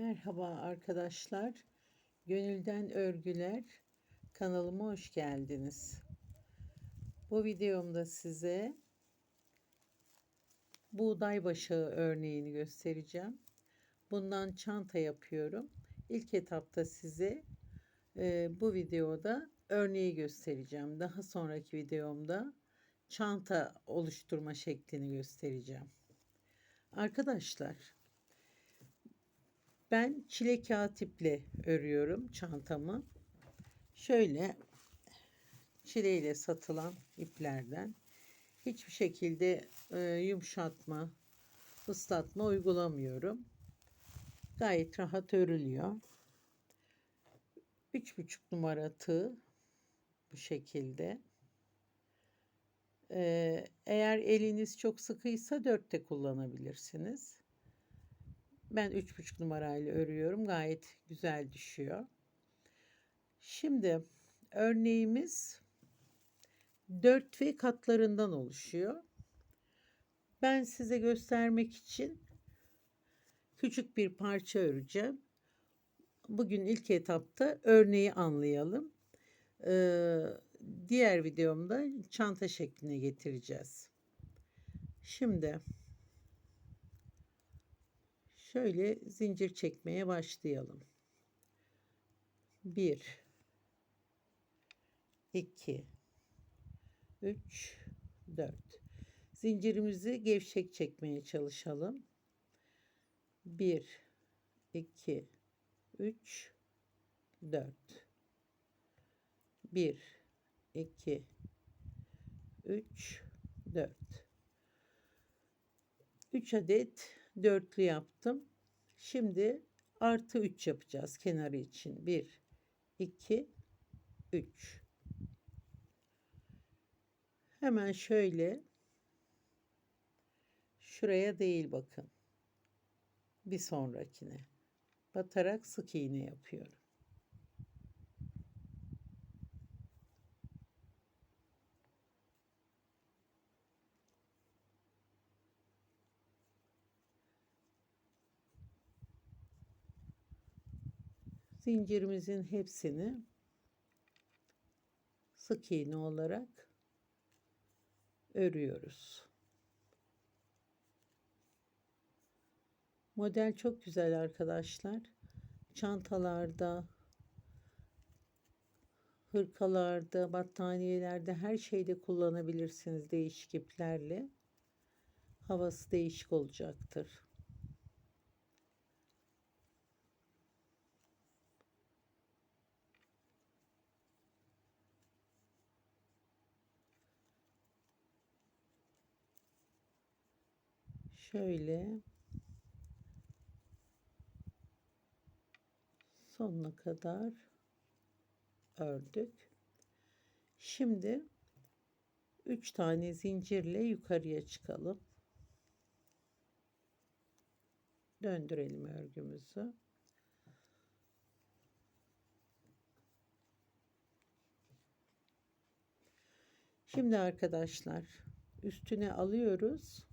Merhaba arkadaşlar. Gönülden Örgüler kanalıma hoş geldiniz. Bu videomda size buğday başağı örneğini göstereceğim. Bundan çanta yapıyorum. İlk etapta size e, bu videoda örneği göstereceğim. Daha sonraki videomda çanta oluşturma şeklini göstereceğim. Arkadaşlar ben çile kağıt iple örüyorum çantamı. Şöyle çileyle satılan iplerden hiçbir şekilde e, yumuşatma, ıslatma uygulamıyorum. Gayet rahat örülüyor. 3,5 numara tığ bu şekilde. Ee, eğer eliniz çok sıkıysa 4 de kullanabilirsiniz. Ben 3,5 numarayla örüyorum. Gayet güzel düşüyor. Şimdi örneğimiz 4 ve katlarından oluşuyor. Ben size göstermek için küçük bir parça öreceğim. Bugün ilk etapta örneği anlayalım. Ee, diğer videomda çanta şekline getireceğiz. Şimdi Şöyle zincir çekmeye başlayalım. 1 2 3 4 Zincirimizi gevşek çekmeye çalışalım. 1 2 3 4 1 2 3 4 3 adet dörtlü yaptım. Şimdi artı 3 yapacağız kenarı için. 1, 2, 3. Hemen şöyle şuraya değil bakın. Bir sonrakine batarak sık iğne yapıyorum. Zincirimizin hepsini sık iğne olarak örüyoruz. Model çok güzel arkadaşlar. Çantalarda, hırkalarda, battaniyelerde her şeyde kullanabilirsiniz değişik iplerle. Havası değişik olacaktır. Şöyle sonuna kadar ördük. Şimdi 3 tane zincirle yukarıya çıkalım. Döndürelim örgümüzü. Şimdi arkadaşlar üstüne alıyoruz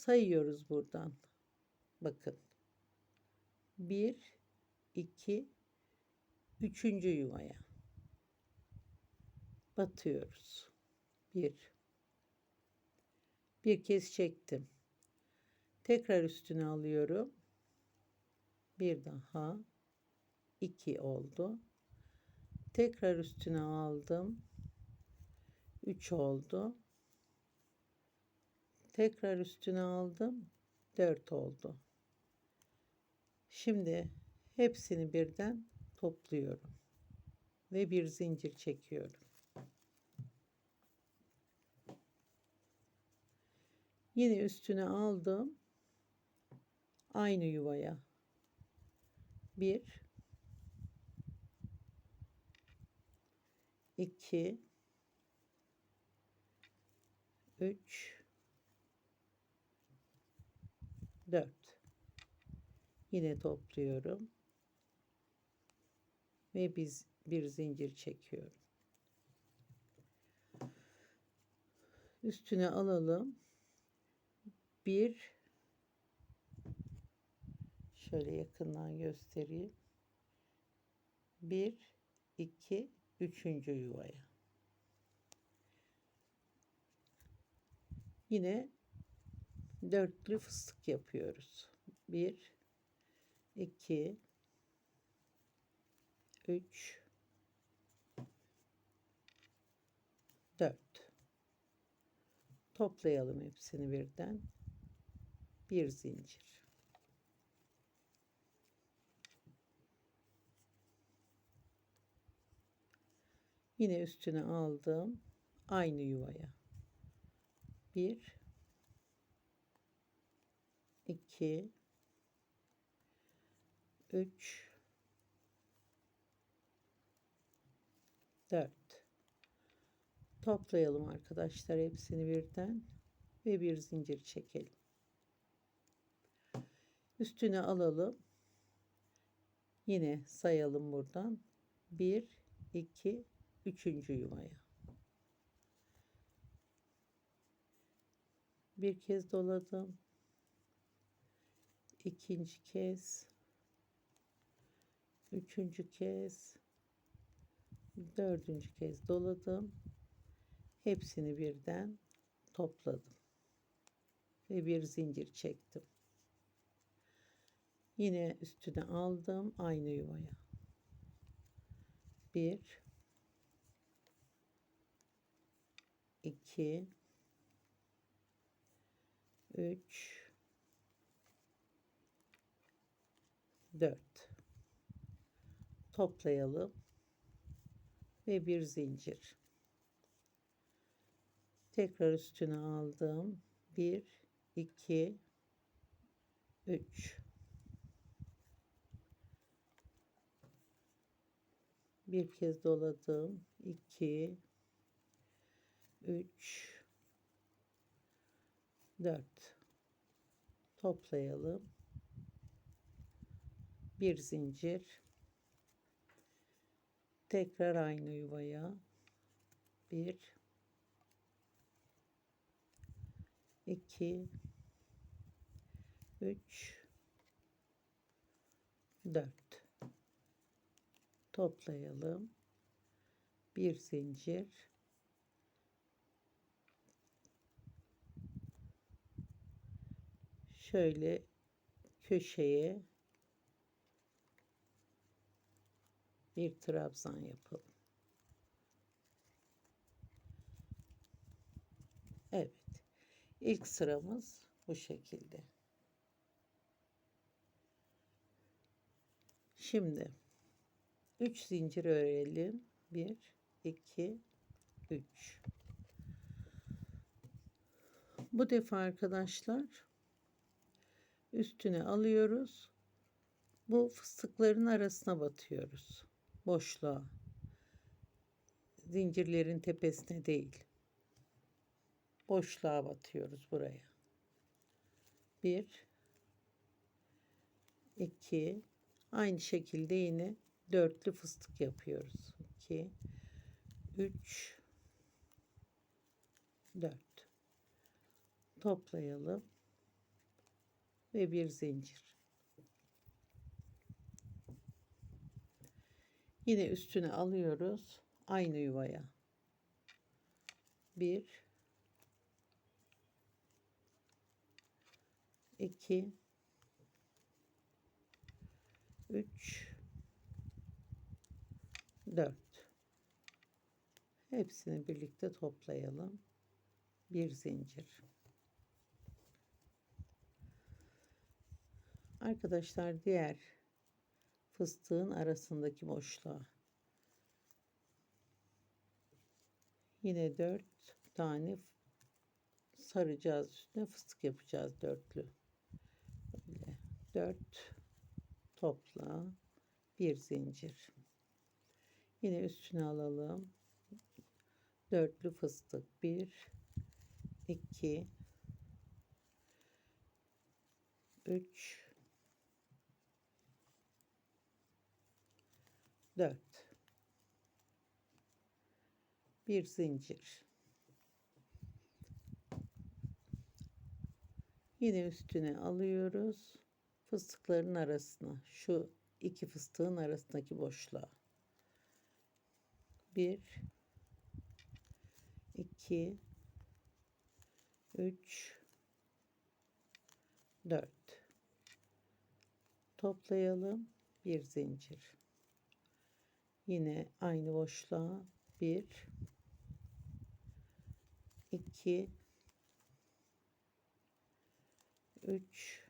sayıyoruz buradan. Bakın. 1 2 3. yuvaya batıyoruz. 1 bir kez çektim. Tekrar üstüne alıyorum. Bir daha 2 oldu. Tekrar üstüne aldım. 3 oldu. Tekrar üstüne aldım. 4 oldu. Şimdi hepsini birden topluyorum. Ve bir zincir çekiyorum. Yine üstüne aldım. Aynı yuvaya. 1 2 3 4 yine topluyorum ve biz bir zincir çekiyorum üstüne alalım 1 Şöyle yakından göstereyim. 1 2 3. yuvaya. Yine dörtlü fıstık yapıyoruz. 1 2 3 4 toplayalım hepsini birden. Bir zincir. Yine üstüne aldım. Aynı yuvaya. 1 2 3 4 toplayalım arkadaşlar hepsini birden ve bir zincir çekelim. Üstüne alalım. Yine sayalım buradan. 1 2 3. yuvaya. Bir kez doladım. İkinci kez üçüncü kez dördüncü kez doladım. Hepsini birden topladım ve bir zincir çektim. Yine üstüne aldım aynı yuvaya. Bir iki üç dört toplayalım ve bir zincir. Tekrar üstüne aldım. 1 2 3 bir kez doladım. 2 3 4 toplayalım. Bir zincir tekrar aynı yuvaya. Bir. İki. Üç. Dört. Toplayalım. Bir zincir. Şöyle köşeye bir trabzan yapalım. Evet. İlk sıramız bu şekilde. Şimdi 3 zincir örelim. 1 2 3 Bu defa arkadaşlar üstüne alıyoruz. Bu fıstıkların arasına batıyoruz boşluğa. Zincirlerin tepesine değil. Boşluğa batıyoruz buraya. Bir, iki, aynı şekilde yine dörtlü fıstık yapıyoruz. İki, üç, dört. Toplayalım ve bir zincir. Yine üstüne alıyoruz. Aynı yuvaya. Bir. iki, Üç. Dört. Hepsini birlikte toplayalım. Bir zincir. Arkadaşlar diğer fıstığın arasındaki boşluğa. Yine dört tane saracağız üstüne fıstık yapacağız dörtlü. Böyle dört topla bir zincir. Yine üstüne alalım. Dörtlü fıstık bir, iki, üç, 4 bir zincir. Yine üstüne alıyoruz. Fıstıkların arasına. Şu iki fıstığın arasındaki boşluğa. 1 2 3 4 toplayalım. Bir zincir yine aynı boşluğa. 1 2 3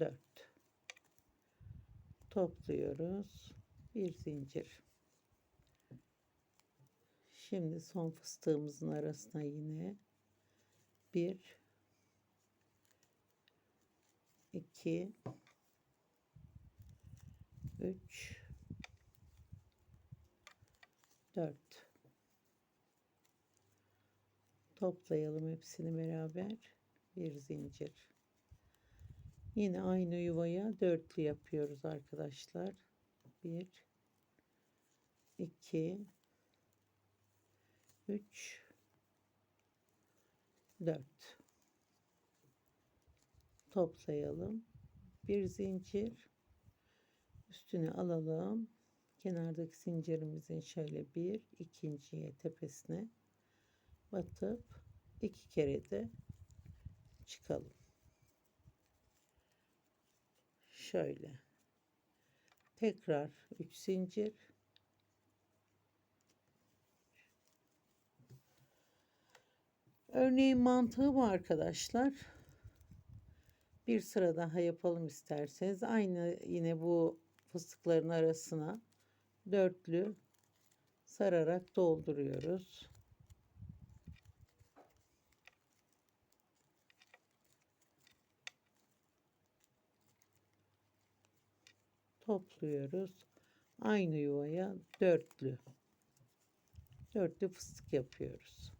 4 topluyoruz. Bir zincir. Şimdi son fıstığımızın arasına yine 1 2 3 4 toplayalım hepsini beraber. Bir zincir. Yine aynı yuvaya dörtlü yapıyoruz arkadaşlar. 1 2 3 4 toplayalım. Bir zincir üstüne alalım. Kenardaki zincirimizin şöyle bir ikinciye tepesine batıp iki kere de çıkalım. Şöyle. Tekrar 3 zincir. Örneğin mantığı bu arkadaşlar. Bir sıra daha yapalım isterseniz. Aynı yine bu fıstıkların arasına dörtlü sararak dolduruyoruz topluyoruz. Aynı yuvaya dörtlü. Dörtlü fıstık yapıyoruz.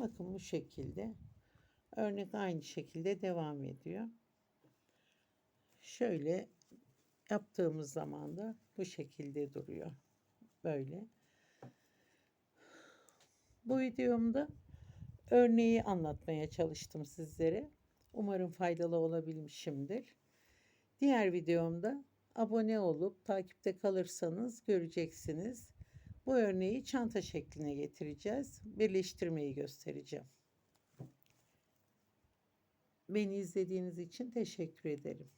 Bakın bu şekilde. Örnek aynı şekilde devam ediyor. Şöyle yaptığımız zaman da bu şekilde duruyor. Böyle. Bu videomda örneği anlatmaya çalıştım sizlere. Umarım faydalı olabilmişimdir. Diğer videomda abone olup takipte kalırsanız göreceksiniz. Bu örneği çanta şekline getireceğiz. Birleştirmeyi göstereceğim. Beni izlediğiniz için teşekkür ederim.